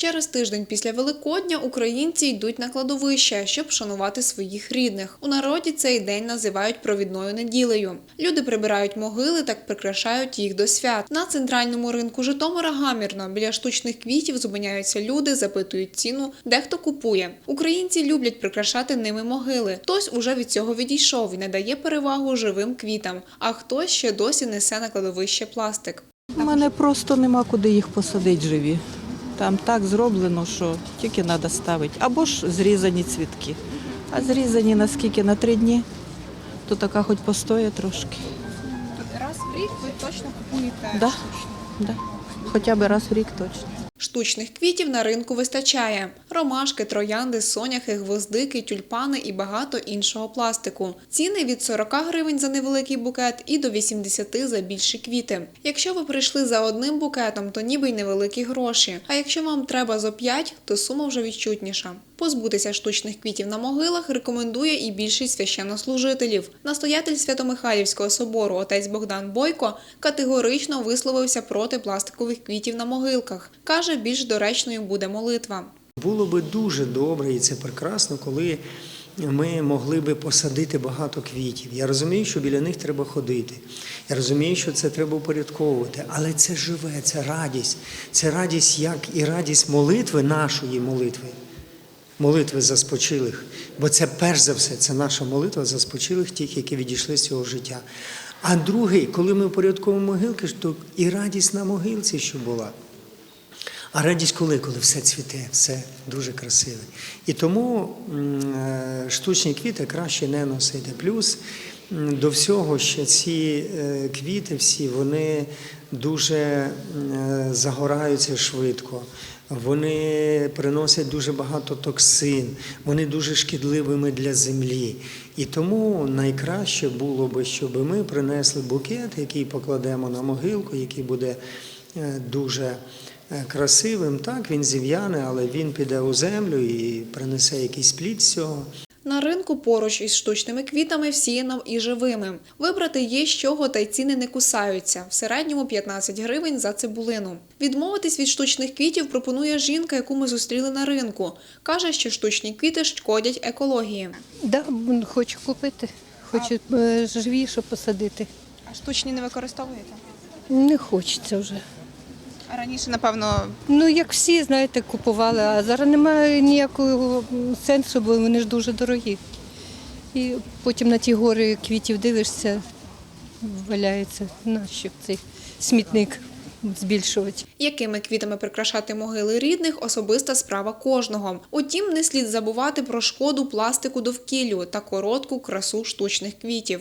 Через тиждень після Великодня українці йдуть на кладовище, щоб вшанувати своїх рідних. У народі цей день називають провідною неділею. Люди прибирають могили та прикрашають їх до свят. На центральному ринку Житомира гамірно біля штучних квітів зупиняються люди, запитують ціну, дехто купує. Українці люблять прикрашати ними могили. Хтось уже від цього відійшов і не дає перевагу живим квітам, а хтось ще досі несе на кладовище пластик. У мене просто нема куди їх посадити живі. Там так зроблено, що тільки треба ставити. Або ж зрізані цвітки. А зрізані наскільки на три дні, то така хоч постоє трошки. Раз в рік ви точно купуєте Да. Да. Хоча б раз в рік точно. Штучних квітів на ринку вистачає: ромашки, троянди, соняхи, гвоздики, тюльпани і багато іншого пластику. Ціни від 40 гривень за невеликий букет і до 80 за більші квіти. Якщо ви прийшли за одним букетом, то ніби й невеликі гроші. А якщо вам треба зо 5, то сума вже відчутніша. Позбутися штучних квітів на могилах рекомендує і більшість священнослужителів. Настоятель Свято-Михайлівського собору отець Богдан Бойко категорично висловився проти пластикових квітів на могилках. Каже, більш доречною буде молитва. Було би дуже добре, і це прекрасно, коли ми могли би посадити багато квітів. Я розумію, що біля них треба ходити. Я розумію, що це треба упорядковувати, але це живе, це радість. Це радість, як і радість молитви, нашої молитви. Молитви за спочилих. Бо це перш за все, це наша молитва за спочилих, тих, які відійшли з цього життя. А другий, коли ми упорядковуємо могилки, то і радість на могилці, що була. А радість коли? Коли все цвіте, все дуже красиве. І тому е, штучні квіти краще не носити. Плюс до всього ще ці е, квіти всі вони дуже е, загораються швидко. Вони приносять дуже багато токсин, вони дуже шкідливими для землі. І тому найкраще було би, щоб ми принесли букет, який покладемо на могилку, який буде е, дуже е, красивим. Так, він зів'яне, але він піде у землю і принесе якийсь плід з цього. На ринку поруч із штучними квітами всіяно і живими. Вибрати є з чого, та й ціни не кусаються. В середньому 15 гривень за цибулину. Відмовитись від штучних квітів пропонує жінка, яку ми зустріли на ринку. Каже, що штучні квіти шкодять екології. Да, хочу купити. Хочу е, живіше посадити. А штучні не використовуєте? Не хочеться вже. А раніше, напевно, Ну, як всі, знаєте, купували, а зараз немає ніякого сенсу, бо вони ж дуже дорогі. І потім на ті гори квітів дивишся, валяється, нащо цей смітник збільшувати. Якими квітами прикрашати могили рідних особиста справа кожного. Утім, не слід забувати про шкоду пластику довкіллю та коротку красу штучних квітів.